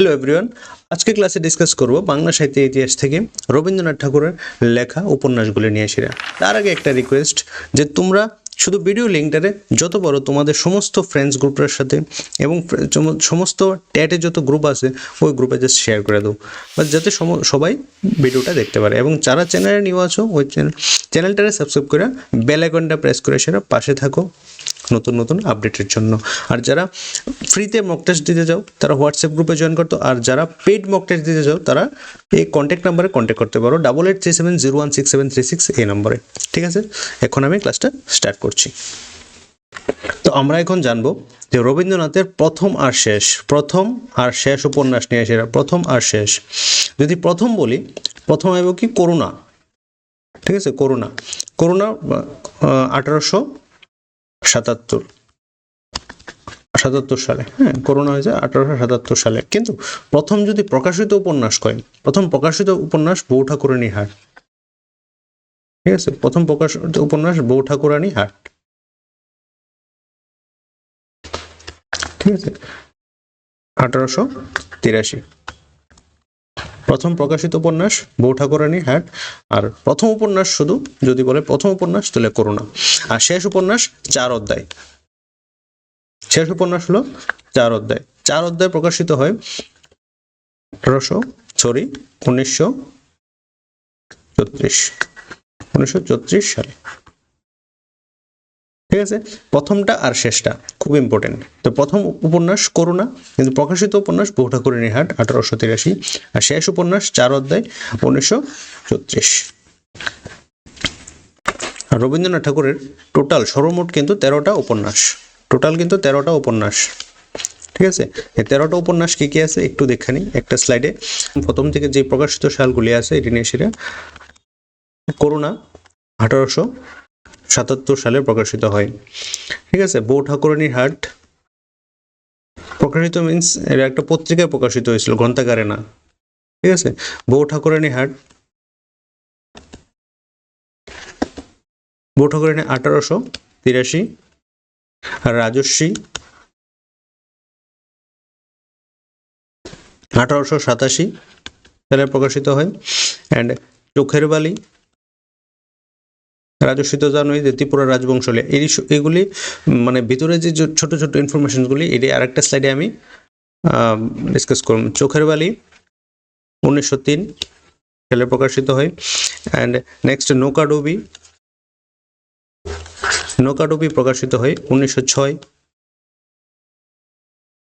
Hello everyone আজকে ক্লাসে discuss করব বাংলা সাহিত্যের ইতিহাস থেকে রবীন্দ্রনাথ ঠাকুরের লেখা উপন্যাসগুলি নিয়ে সেরা তার আগে একটা রিকোয়েস্ট যে তোমরা শুধু ভিডিও লিঙ্কটারে যত বড় তোমাদের সমস্ত ফ্রেন্ডস গ্রুপের সাথে এবং সমস্ত ট্যাটে যত গ্রুপ আছে, ওই গ্রুপে জাস্ট শেয়ার করে দাও। বা যাতে সবাই ভিডিওটা দেখতে পারে এবং যারা চ্যানেলে নিউ আছো, ওই চ্যানেল চ্যানেলটারে সাবস্ক্রাইব করে বেল আইকনটা প্রেস করে সেটা পাশে থাকো। নতুন নতুন আপডেটের জন্য। আর যারা ফ্রিতে মক টেস্ট দিতে যাও, তারা হোয়াটসঅ্যাপ গ্রুপে জয়েন করতো। আর যারা পেইড মক টেস্ট দিতে যাও, তারা এই কন্ট্যাক্ট নাম্বারে কন্ট্যাক্ট করতে পারো। Double eight three seven zero one six seven three six এই নম্বরে ঠিক আছে? এখন আমি ক্লাসটা স্টার্ট করছি। তো আমরা এখন জানব যে রবীন্দ্রনাথের প্রথম আর শেষ, প্রথম আর শেষ উপন্যাস নিয়ে এরা। প্রথম আর শেষ। যদি প্রথম বলি, প্রথম এবং কি? করুণা। ঠিক আছে? করুণা। করুণা আঠারোশো সাতাত্তর। সাতাত্তর সালে হ্যাঁ করোনা হয়েছে আঠারোশো সাতাত্তর সালে। কিন্তু প্রথম যদি প্রকাশিত উপন্যাস কয় প্রথম প্রকাশিত উপন্যাস বউ ঠাকুরানী হাট। ঠিক আছে? প্রথম প্রকাশিত উপন্যাস বউ ঠাকুরানী হাট। ঠিক আছে? আঠারোশো তিরাশি। প্রথম প্রকাশিত উপন্যাস বউ ঠাকুরানী হ্যাট আর প্রথম উপন্যাস শুধু যদি বলে প্রথম উপন্যাস, তাহলে করোনা আর শেষ উপন্যাস, চার অধ্যায়। শেষ উপন্যাস হলো চার অধ্যায়। চার অধ্যায় প্রকাশিত হয় আঠারোশো সরি, উনিশশো চৌত্রিশ উনিশশো চৌত্রিশ সালে। ঠিক আছে? প্রথমটা আর শেষটা খুব ইম্পর্টেন্ট তো প্রথম উপন্যাস করুণা, কিন্তু প্রকাশিত উপন্যাস বহু ঠাকুরের হাট আঠারোশো তিরাশি। আর শেষ উপন্যাস চার অধ্যায়, উনিশশো চৌত্রিশ। রবীন্দ্রনাথ ঠাকুরের টোটাল সর্বমোট কিন্তু তেরোটা উপন্যাস। টোটাল কিন্তু তেরোটা উপন্যাস। ঠিক আছে? এই তেরোটা উপন্যাস কী কী আছে একটু দেখে নিই। একটা স্লাইডে প্রথম থেকে যে প্রকাশিত সালগুলি আছে, এটি নিয়ে সেটা করুণা, আঠারোশো সাতাত্তর সালে প্রকাশিত হয়। ঠিক আছে, বউ ঠাকুরানীর হাট। প্রকাশিত মিন্স এটা একটা পত্রিকায় প্রকাশিত হয়েছিল, গ্রন্থাগারে না। ঠিক আছে, বউ ঠাকুরানী হাট। বউ ঠাকুরানী আঠারোশো তিরাশি। আর রাজস্বী আঠারোশো সাতাশি সালে প্রকাশিত হয়। অ্যান্ড চোখের বালি রাজস্বী তো জানোই, যে ত্রিপুরা রাজবংশলে। এই এগুলি মানে ভিতরে যে ছোট ছোট ইনফরমেশনগুলি এটি আরেকটা স্লাইডে আমি ডিসকাস করব। চোখের বালি, উনিশশো তিন সালে প্রকাশিত হয়। অ্যান্ড নেক্সট নৌকাডুবি নৌকাডুবি প্রকাশিত হয় উনিশশো ছয়।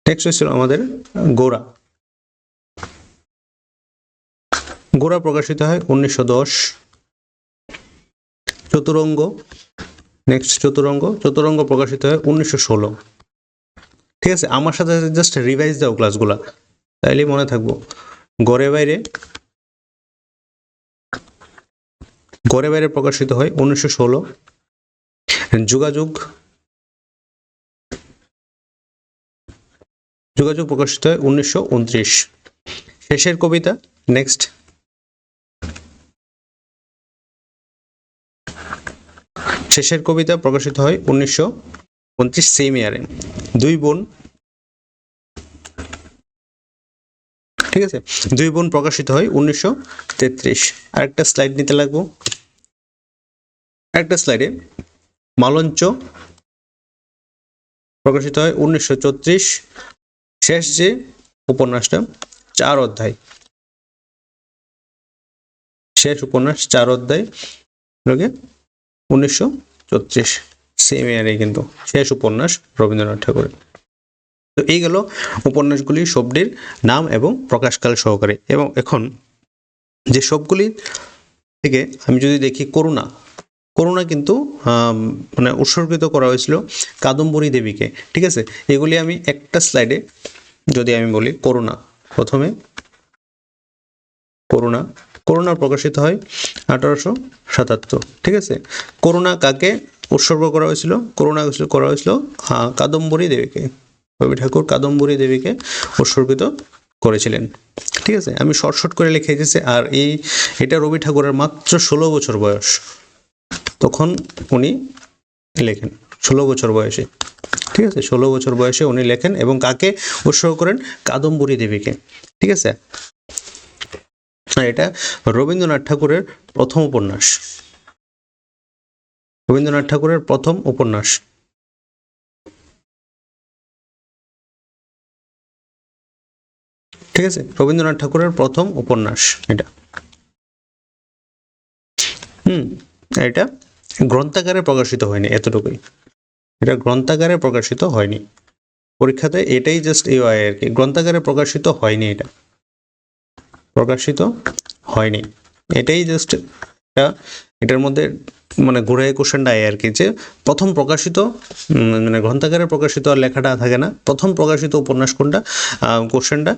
নেক্সট হয়েছিল আমাদের গোরা গোরা প্রকাশিত হয় উনিশশো দশ। চতুরঙ্গ নেক্সট চতুরঙ্গ চতুরঙ্গ প্রকাশিত হয় উনিশশো ষোলো। ঠিক আছে, আমার সাথে জাস্ট রিভাইজ দাও ক্লাসগুলা তাইলেই মনে থাকব। গড়ে বাইরে গড়ে বাইরে প্রকাশিত হয় উনিশশো ষোলো। যোগাযোগ যোগাযোগ প্রকাশিত হয় উনিশশো উনত্রিশ। শেষের কবিতা নেক্সট শেষের কবিতা প্রকাশিত হয় উনিশশো উনত্রিশ সেম ইয়ারে। দুই বোন ঠিক আছে? দুই বোন প্রকাশিত হয় উনিশশো তেত্রিশ। আরেকটা স্লাইড নিতে লাগবো। আরেকটা স্লাইডে মালঞ্চ প্রকাশিত হয় উনিশশো চৌত্রিশ। শেষ যে উপন্যাসটা, চার অধ্যায়। শেষ উপন্যাস, চার অধ্যায়। উনিশশো চৌত্রিশ সেম ইয়ারে কিন্তু। শেষ উপন্যাস রবীন্দ্রনাথ ঠাকুরের। তো এই গেল উপন্যাসগুলি শব্দের নাম এবং প্রকাশকাল সহকারে। এবং এখন যে সবগুলি থেকে আমি যদি দেখি করুণা। করুণা কিন্তু মানে উৎসর্গিত করা হয়েছিল কাদম্বরী দেবীকে। ঠিক আছে? এগুলি আমি একটা স্লাইডে যদি আমি বলি করুণা, প্রথমে করুণা করুণা প্রকাশিত হয় আঠারোশো সাতাত্তর। ঠিক আছে? করুণা কাকে উৎসর্গ করা হয়েছিল? করুণা করা হয়েছিল আহ, কাদম্বরী দেবীকে। রবি ঠাকুর কাদম্বরী দেবীকে উৎসর্গিত করেছিলেন। ঠিক আছে? আমি শর্ট শর্ট করে লিখে দিয়েছি আর এই এটা রবি ঠাকুরের মাত্র ষোলো বছর বয়স। তখন উনি লেখেন ষোলো বছর বয়সে। ঠিক আছে? ষোলো বছর বয়সে উনি লেখেন এবং কাকে উৎসর্গ করেন? কাদম্বরী দেবীকে। ঠিক আছে? আর এটা রবীন্দ্রনাথ ঠাকুরের প্রথম উপন্যাস। রবীন্দ্রনাথ ঠাকুরের প্রথম উপন্যাস। ঠিক আছে? রবীন্দ্রনাথ ঠাকুরের প্রথম উপন্যাস এটা। হুম, এটা গ্রন্থাগারে প্রকাশিত হয়নি এতটুকুই। এটা গ্রন্থাগারে প্রকাশিত হয়নি। পরীক্ষাতে এটাই জাস্ট হয় আর কি। গ্রন্থাগারে প্রকাশিত হয়নি এটা। প্রকাশিত হয়নি। এটাই জাস্ট এটা এটার মধ্যে মানে ঘুরে কোশ্চেনটা আর কি যে প্রথম প্রকাশিত মানে গ্রন্থাগারে প্রকাশিত আর লেখাটা থাকে না, প্রথম প্রকাশিত উপন্যাস কোনটা কোশ্চেনটা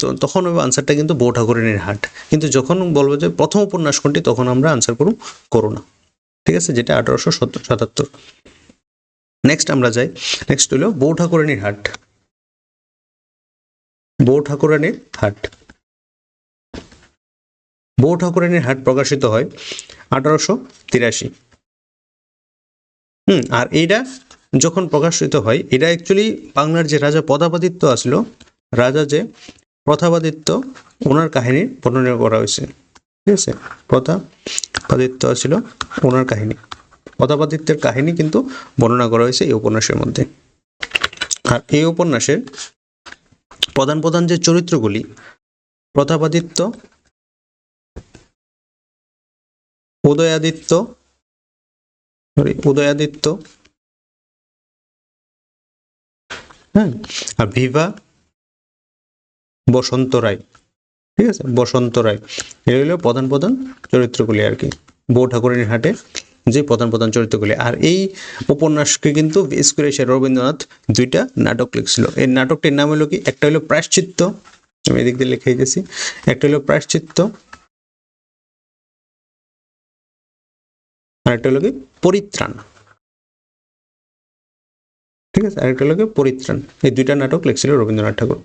তো তখন ওই আনসারটা কিন্তু বউ ঠাকুরিনীর হাট। কিন্তু যখন বলব যে প্রথম উপন্যাস কোনটি, তখন আমরা আনসার করব করো না ঠিক আছে? যেটা আঠারোশো সত্তর সাতাত্তর। নেক্সট আমরা যাই। নেক্সট হলো বউ ঠাকুরানীর হাট। বউ ঠাকুরানীর হাট। বউ ঠাকুরানীর হাট প্রকাশিত হয় আঠারোশো তিরাশি। হুম, আর এইটা যখন প্রকাশিত হয়, এটা অ্যাকচুয়ালি বাংলার যে রাজা পদাপাদিত্য আসলো, রাজা যে প্রথাপাদিত্য ওনার কাহিনী বর্ণনা করা হয়েছে। ঠিক আছে? প্রথাপাদিত্য ছিল ওনার কাহিনী। প্রতাপাদিত্যের কাহিনী কিন্তু বর্ণনা করা হয়েছে এই উপন্যাসের মধ্যে। আর এই উপন্যাসের প্রধান প্রধান যে চরিত্রগুলি প্রতাপাদিত্য উদয়াদিত্য sorry, উদয়াদিত্য হ্যাঁ আর ভিভা বসন্ত রায় ঠিক আছে? বসন্ত রায় এগুলো প্রধান প্রধান চরিত্রগুলি আর কি। বউ ঠাকুরের হাটে যে প্রধান প্রধান চরিত্রগুলি। আর এই উপন্যাসকে কিন্তু বেশ করে সে রবীন্দ্রনাথ দুইটা নাটক লিখছিল। এই নাটকটির নাম হলো কি? একটা হলো প্রায়শ্চিত্ত আমি এদিক দিয়ে লিখে গেছি একটা হলো প্রায়শ্চিত্ত আর একটা হলো কি? পরিত্রাণ। ঠিক আছে? আরেকটা হলো কি? পরিত্রাণ। এই দুইটা নাটক লিখছিল রবীন্দ্রনাথ ঠাকুর।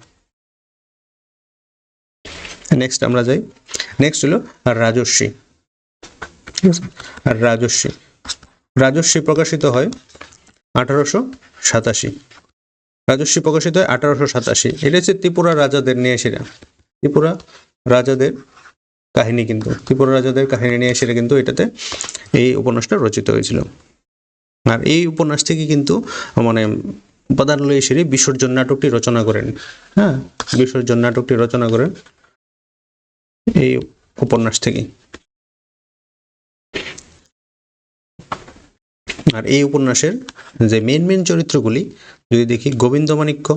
নেক্সট আমরা যাই। নেক্সট হলো রাজস্বী। ঠিক আছে? আর রাজস্বী। রাজস্বী প্রকাশিত হয় আঠারোশো সাতাশি। রাজস্বী প্রকাশিত হয় আঠারোশো সাতাশি। এটা হচ্ছে ত্রিপুরা রাজাদের নিয়ে সেটা ত্রিপুরা রাজাদের কাহিনী কিন্তু। ত্রিপুরা রাজাদের কাহিনী নিয়ে সেটা কিন্তু এটাতে এই উপন্যাসটা রচিত হয়েছিল। আর এই উপন্যাস থেকে কিন্তু মানে উপাদান লয়ে সেরে বিসর্জন নাটকটি রচনা করেন। হ্যাঁ বিসর্জন নাটকটি রচনা করেন এই উপন্যাস থেকে। আর এই উপন্যাসের যে মেন মেন চরিত্রগুলি, যদি দেখি গোবিন্দমাণিক্য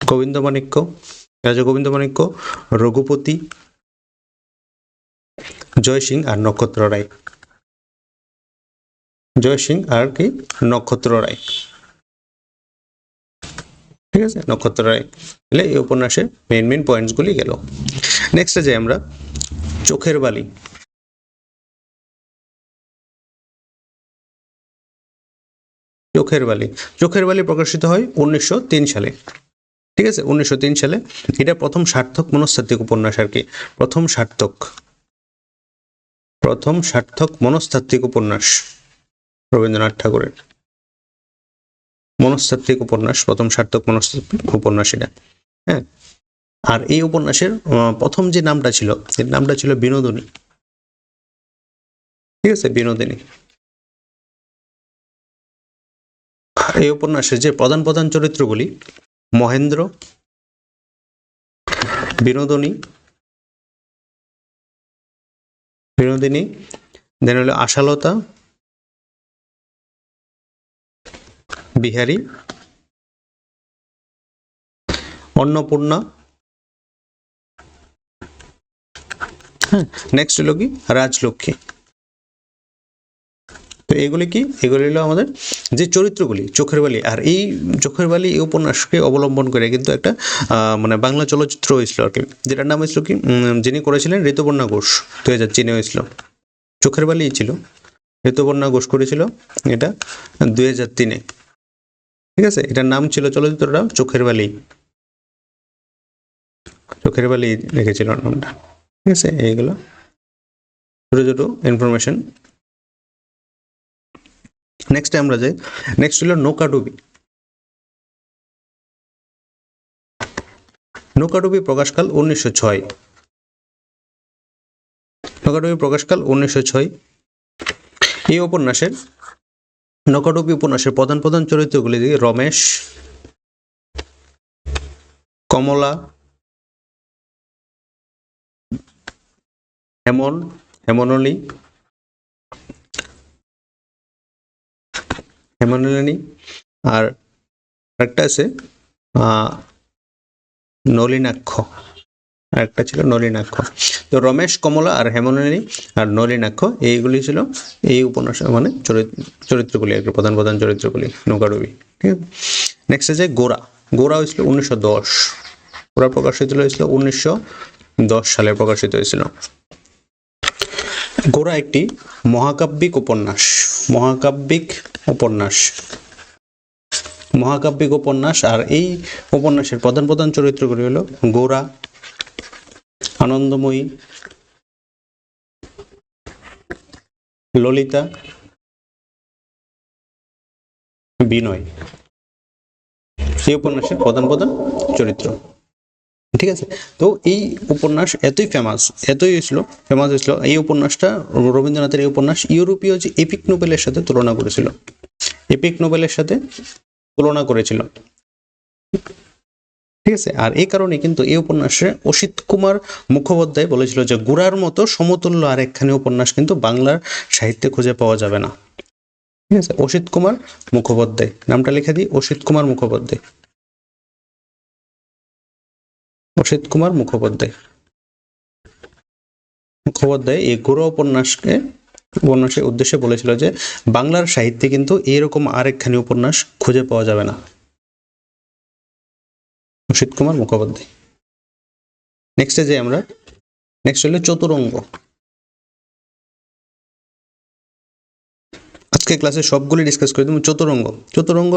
গোবিন্দমাণিক্য রাজা গোবিন্দমাণিক্য রঘুপতি জয় সিং আর নক্ষত্র রায়। জয় সিং আর কি? নক্ষত্র রায়। ঠিক আছে? নক্ষত্র রায়। তাহলে এই উপন্যাসের মেন মেন পয়েন্টসগুলি গেল নেক্সটে যাই আমরা। চোখের বালি। চোখের বালি। চোখের বালি প্রকাশিত হয় উনিশশো তিন সালে। ঠিক আছে? উনিশশো তিন সালে। এটা প্রথম সার্থক মনস্তাত্ত্বিক উপন্যাস আর কি। প্রথম সার্থক। প্রথম সার্থক মনস্তাত্ত্বিক উপন্যাস। রবীন্দ্রনাথ ঠাকুরের। মনস্তাত্ত্বিক উপন্যাস, প্রথম সার্থক মনস্তাত্ত্বিক উপন্যাস এটা। হ্যাঁ? আর এই উপন্যাসের প্রথম যে নামটা ছিল এর নামটা ছিল বিনোদিনী। ঠিক আছে? বিনোদিনী। এই উপন্যাসের যে প্রধান প্রধান চরিত্রগুলি, মহেন্দ্র, বিনোদিনী বিনোদিনী দেন হলো আশালতা বিহারী অন্নপূর্ণা হ্যাঁ নেক্সট হলো কি? রাজলক্ষ্মী। তো এগুলি কি? এগুলি হলো আমাদের যে চরিত্রগুলি, চোখের বালি। আর এই চোখের বালি এই উপন্যাসকে অবলম্বন করে কিন্তু একটা মানে বাংলা চলচ্চিত্র হয়েছিল আর কি। যেটার নাম হয়েছিল কি? যিনি করেছিলেন ঋতুপর্ণা ঘোষ দু হাজার চিনে হয়েছিল। চোখের বালি ছিল। ঋতুপর্ণা ঘোষ করেছিল এটা দুই হাজার তিনে। ঠিক আছে? এটার নাম ছিল চলচ্চিত্রটা চোখের বালি। চোখের বালি রেখেছিল নামটা। ঠিক আছে? এইগুলো। ছোটো ছোটো ইনফরমেশন নেক্সট আমরা যাই। নেক্সট হলো নৌকাডুবি নৌকাডুবি প্রকাশকাল উনিশশো ছয়। নৌকাডুবি প্রকাশকাল উনিশশো ছয়। এই উপন্যাসের নৌকাডুবি উপন্যাসের প্রধান প্রধান চরিত্রগুলি রমেশ, কমলা, হেমন হেমনলি হেমনলিনী। আর একটা আছে নলিনাক্ষ। আর একটা ছিল নলিনাক্ষ। তো রমেশ, কমলা আর হেমনলিনী আর নলিনাক্ষ, এইগুলি ছিল এই উপন্যাস মানে চরিত- চরিত্রগুলি আর প্রধান প্রধান চরিত্রগুলি নৌকাডুবি ঠিক আছে? নেক্সট আছে গোরা। গোরা হয়েছিল উনিশশো দশ। গোরা প্রকাশিত হয়েছিল উনিশশো দশ সালে, প্রকাশিত হয়েছিল। গোরা একটি মহাকাব্যিক উপন্যাস। মহাকাব্যিক উপন্যাস। মহাকাব্যিক উপন্যাস আর এই উপন্যাসের প্রধান প্রধান চরিত্রগুলি হলো গোরা, আনন্দময়ী, ললিতা, বিনয়। এই উপন্যাসের প্রধান প্রধান চরিত্র। ঠিক আছে? তো এই উপন্যাস এতই ফেমাস এতই হয়েছিল ফেমাস হয়েছিল এই উপন্যাসটা রবীন্দ্রনাথের এই উপন্যাস ইউরোপীয় যে এপিক নোবেলের সাথে তুলনা করেছিল। এপিক নোবেলের সাথে তুলনা করেছিল। ঠিক আছে? আর এই কারণে কিন্তু এই উপন্যাসে অসিত কুমার মুখোপাধ্যায় বলেছিল যে গুড়ার মতো সমতুল্য আর একখানি উপন্যাস কিন্তু বাংলার সাহিত্যে খুঁজে পাওয়া যাবে না। ঠিক আছে? অসিত কুমার মুখোপাধ্যায়, নামটা লিখে দিই, অসিত কুমার মুখোপাধ্যায়। অসিত কুমার মুখোপাধ্যায়। মুখোপাধ্যায় এই গুড়া উপন্যাসকে উপন্যাসের উদ্দেশ্যে বলেছিল যে, বাংলার সাহিত্যে কিন্তু এরকম আরেকখানি উপন্যাস খুঁজে পাওয়া যাবে না। অসিত কুমার মুখোপাধ্যায়। নেক্সটে যে আমরা। নেক্সট হলো চতুরঙ্গ। আজকে ক্লাসে সবগুলি ডিসকাস করে দেবো চতুরঙ্গ। চতুরঙ্গ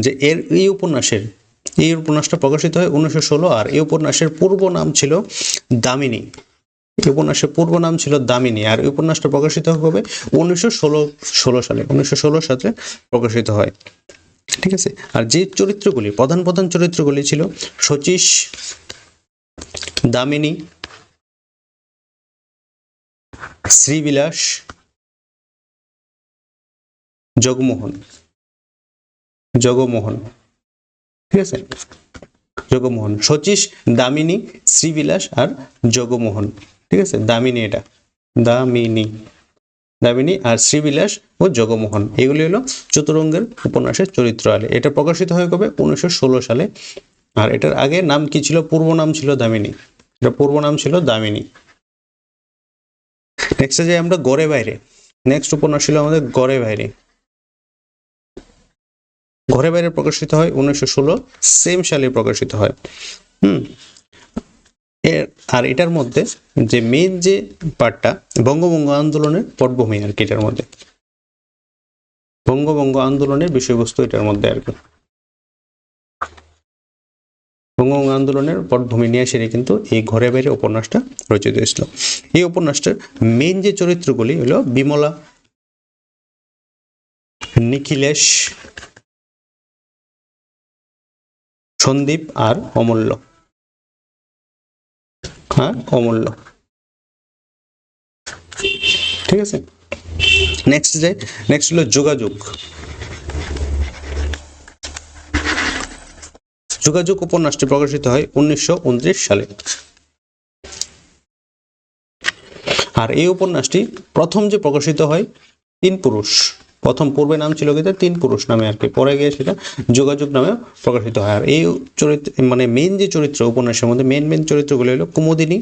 যে এর, এই উপন্যাসের এই উপন্যাসটা প্রকাশিত হয় উনিশশো ষোলো, আর এই উপন্যাসের পূর্ব নাম ছিল দামিনী। উপন্যাসের পূর্ব নাম ছিল দামিনী, আর উপন্যাসটা প্রকাশিত হবে উনিশশো ষোলো ষোলো সালে। উনিশশো ষোলো সালে প্রকাশিত হয়। ঠিক আছে? আর যে চরিত্রগুলি, প্রধান প্রধান চরিত্রগুলি ছিল শচীশ দামিনী, শ্রীবিলাস, জগমোহন। জগমোহন। ঠিক আছে? জগমোহন। শচীশ, দামিনী, শ্রীবিলাস আর জগমোহন। ঠিক আছে? দামিনী এটা। দামিনী। দামিনী আর শ্রীবিলাস ও জগমোহন। এগুলি হলো চতুরঙ্গের উপন্যাসের চরিত্র আলে। এটা প্রকাশিত হয়ে কবে? উনিশশো ষোলো সালে। আর এটার আগে নাম কি ছিল? পূর্ব নাম ছিল দামিনী। এটা পূর্ব নাম ছিল দামিনী। নেক্সটে যাই আমরা গড়ে বাইরে। নেক্সট উপন্যাস ছিল আমাদের গড়ে বাইরে। ঘরে বাইরে প্রকাশিত হয় উনিশশো ষোলো সেম সালে প্রকাশিত হয়। হুম। এর আর এটার মধ্যে যে মেন যে পার্টটা বঙ্গভঙ্গ আন্দোলনের পটভূমি আর কি এটার মধ্যে। বঙ্গভঙ্গ আন্দোলনের বিষয়বস্তু এটার মধ্যে আর কি। বঙ্গভঙ্গ আন্দোলনের পটভূমি নিয়ে এসে কিন্তু এই ঘরে বাইরে উপন্যাসটা রচিত হয়েছিল। এই উপন্যাসটার মেন যে চরিত্রগুলি হলো বিমলা, নিখিলেশ সন্দীপ আর অমূল্য। আর অমূল্য। ঠিক আছে? নেক্সট যে নেক্সট হলো যোগাযোগ। যোগাযোগ উপন্যাসটি প্রকাশিত হয় উনিশশো উনত্রিশ সালে। আর এই উপন্যাসটি প্রথম যে প্রকাশিত হয় তিন পুরুষ। প্রথম পূর্বে নাম ছিল কিন্তু তিন পুরুষ নামে আর কি। পরে গিয়ে সেটা যোগাযোগ নামে প্রকাশিত হয়। আর এই চরিত্র মানে মেন যে চরিত্র উপন্যাসের মধ্যে মেন মেন চরিত্রগুলো হলো কুমোদিনী।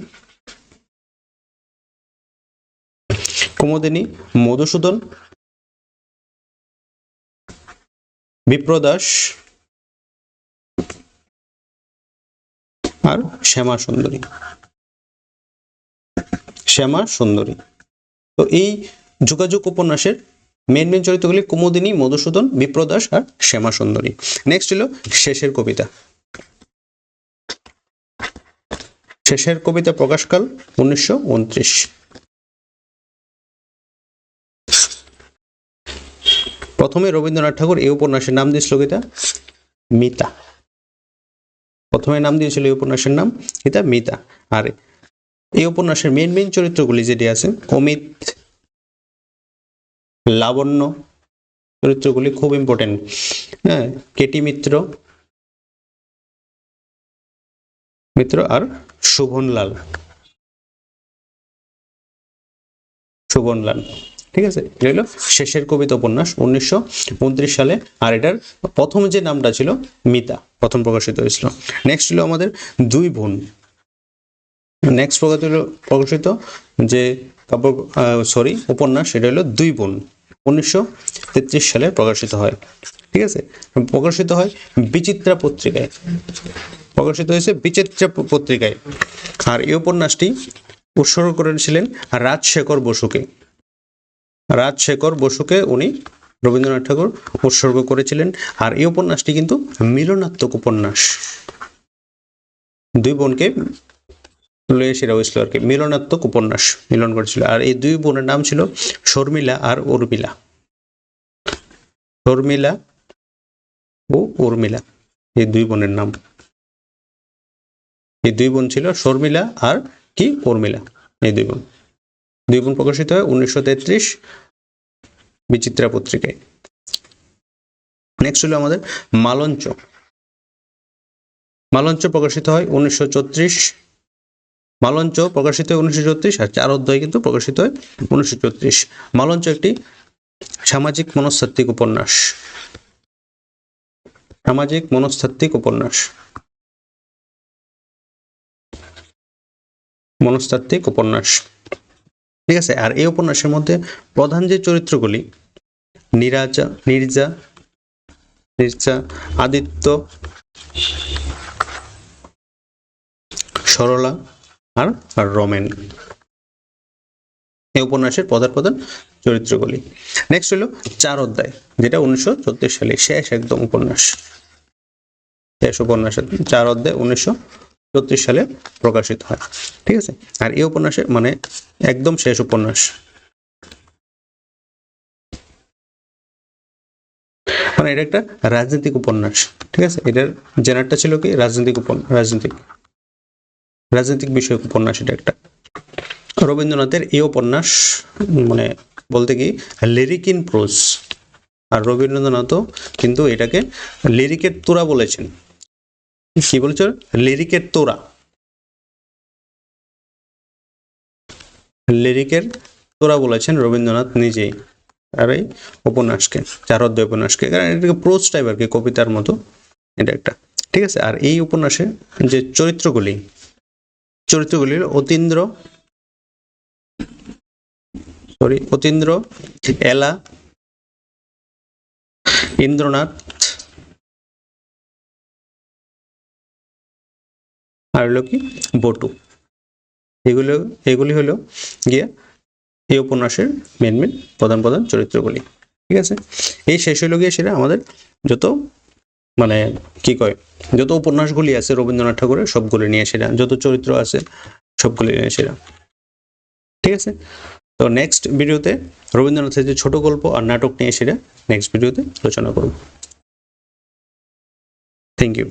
কুমোদিনী, মধুসূদন, বিপ্রদাস আর শ্যামা সুন্দরী। শ্যামা সুন্দরী। তো এই যোগাযোগ উপন্যাসের মেন মেন চরিত্রগুলি কুমুদিনী, মধুসূদন, বিপ্রদাস আর শ্যামা সুন্দরী নেক্সট হলো শেষের কবিতা। শেষের কবিতা প্রকাশকাল উনিশশো উনত্রিশ। প্রথমে রবীন্দ্রনাথ ঠাকুর এই উপন্যাসের নাম দিয়েছিল কিটা মিতা। প্রথমে নাম দিয়েছিল এই উপন্যাসের নাম, এটা মিতা। আর এই উপন্যাসের মেন মেন চরিত্রগুলি যেটি আছে, অমিত লাবণ্য চরিত্রগুলি খুব ইম্পর্টেন্ট হ্যাঁ কেটি মিত্র। মিত্র আর শোভনলাল। শোভনলাল, ঠিক আছে? এটা হলো শেষের কবিতা উপন্যাস উনিশশো উনত্রিশ সালে। আর এটার প্রথম যে নামটা ছিল মিতা, প্রথম প্রকাশিত হয়েছিল। নেক্সট ছিল আমাদের দুই বোন। নেক্সট প্রকাশিত প্রকাশিত যে কাব্য সরি উপন্যাস সেটা হলো দুই বোন। উনিশশো তেত্রিশ সালে প্রকাশিত হয়। ঠিক আছে? প্রকাশিত হয় বিচিত্রা পত্রিকায়। প্রকাশিত হয়েছে বিচিত্রা পত্রিকায়। আর এই উপন্যাসটি উৎসর্গ করেছিলেন রাজশেখর বসুকে। রাজশেখর বসুকে উনি রবীন্দ্রনাথ ঠাকুর উৎসর্গ করেছিলেন। আর এই উপন্যাসটি কিন্তু মিলনাত্মক উপন্যাস। দুই বোনকে লয়ে সেরা হয়েছিল আর কি। মিলনাত্মক উপন্যাস মিলন করেছিল। আর এই দুই বোনের নাম ছিল শর্মিলা আর উর্মিলা। শর্মিলা ও উর্মিলা, এই দুই বোনের নাম। এই দুই বোন ছিল শর্মিলা আর কি উর্মিলা, এই দুই বোন। দুই বোন প্রকাশিত হয় উনিশশো তেত্রিশ বিচিত্রা পত্রিকায়। নেক্সট হলো আমাদের মালঞ্চ। মালঞ্চ প্রকাশিত হয় উনিশশো চৌত্রিশ মালঞ্চ প্রকাশিত হয় উনিশশো চৌত্রিশ আর চার অধ্যায় কিন্তু প্রকাশিত হয় উনিশশো চৌত্রিশ। মালঞ্চ একটি সামাজিক মনস্তাত্ত্বিক উপন্যাস। সামাজিক মনস্তাত্ত্বিক উপন্যাস। মনস্তাত্ত্বিক উপন্যাস। ঠিক আছে, আর এই উপন্যাসের মধ্যে প্রধান যে চরিত্রগুলি, নিরাজা, নির্জা নির্জা, আদিত্য, সরলা আর রমেন। এই উপন্যাসের প্রধান প্রধান চরিত্রগুলি। নেক্সট হলো চার অধ্যায়, যেটা উনিশশো চৌত্রিশ সালে শেষ একদম উপন্যাস। শেষ উপন্যাস চার অধ্যায় উনিশশো চৌত্রিশ সালে প্রকাশিত হয়। ঠিক আছে? আর এই উপন্যাসে মানে একদম শেষ উপন্যাস। মানে এটা একটা রাজনৈতিক উপন্যাস। ঠিক আছে? এটার জেনারটা ছিল কি? রাজনৈতিক উপন্যাস রাজনৈতিক। রাজনৈতিক বিষয়ক উপন্যাস এটা একটা। রবীন্দ্রনাথের এই উপন্যাস মানে বলতে কি লিরিক ইন প্রোজ আর রবীন্দ্রনাথও কিন্তু এটাকে লিরিকের তোরা বলেছেন। কি বলছো? লিরিকের তোরা লিরিকের তোরা বলেছেন রবীন্দ্রনাথ নিজেই। আর এই উপন্যাসকে চার অধ্যায় উপন্যাসকে, কারণ এটাকে প্রোজ টাইপ আর কি, কবিতার মতো। এটা একটা। ঠিক আছে? আর এই উপন্যাসে যে চরিত্রগুলি চরিত্রগুলি হলো অতীন্দ্র সরি অতীন্দ্র, এলা, ইন্দ্রনাথ, আর হলো কি, বটু। এগুলো, এগুলি হলো গিয়ে এই উপন্যাসের মেন মেন প্রধান প্রধান চরিত্রগুলি। ঠিক আছে? এই শেষ হলো গিয়ে সেটা আমাদের যত মানে কি কয়, যত উপন্যাসগুলি আছে রবীন্দ্রনাথ ঠাকুরের সবগুলি নিয়ে সেরা যত চরিত্র আছে সবগুলি নিয়ে সেরা ঠিক আছে? তো নেক্সট ভিডিওতে রবীন্দ্রনাথের যে ছোট গল্প আর নাটক নিয়ে সেটা নেক্সট ভিডিওতে আলোচনা করব। Thank you